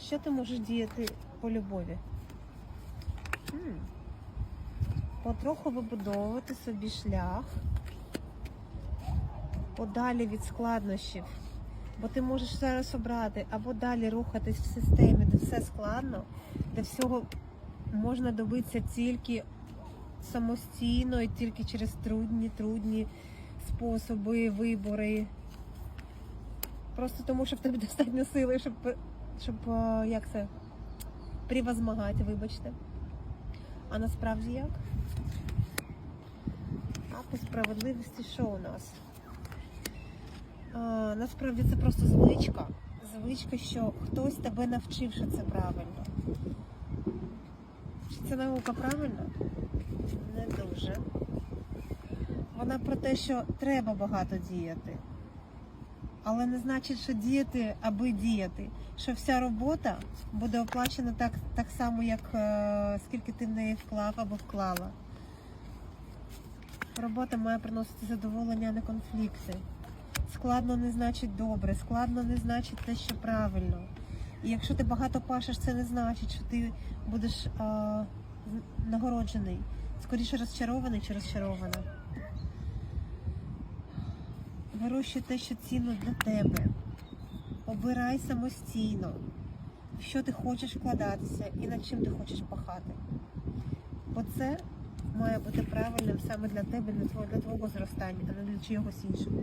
Що ти можеш діяти по любові? Потроху вибудовувати собі шлях подалі від складнощів. Бо ти можеш зараз обрати або далі рухатись в системі, де все складно, де всього можна добитися тільки самостійно і тільки через трудні, трудні способи, вибори. Просто тому, що в тебе достатньо сили, щоб, щоб е, як це, превозмагати, вибачте. А насправді як? А по справедливості що у нас? А, насправді це просто звичка. Звичка, що хтось тебе навчив, що це правильно. Чи це наука правильна? Не дуже. Вона про те, що треба багато діяти. Але не значить, що діяти, аби діяти. Що вся робота буде оплачена так, так само, як е, скільки ти в неї вклав або вклала. Робота має приносити задоволення, а не конфлікти. Складно не значить добре, складно не значить те, що правильно. І якщо ти багато пашеш, це не значить, що ти будеш з- нагороджений. Скоріше розчарований чи розчарована. Вирощуй те, що цінно для тебе. Обирай самостійно, в що ти хочеш вкладатися і над чим ти хочеш пахати. Бо це має бути правильним саме для тебе, для твого, для твого зростання, а не для чогось іншого.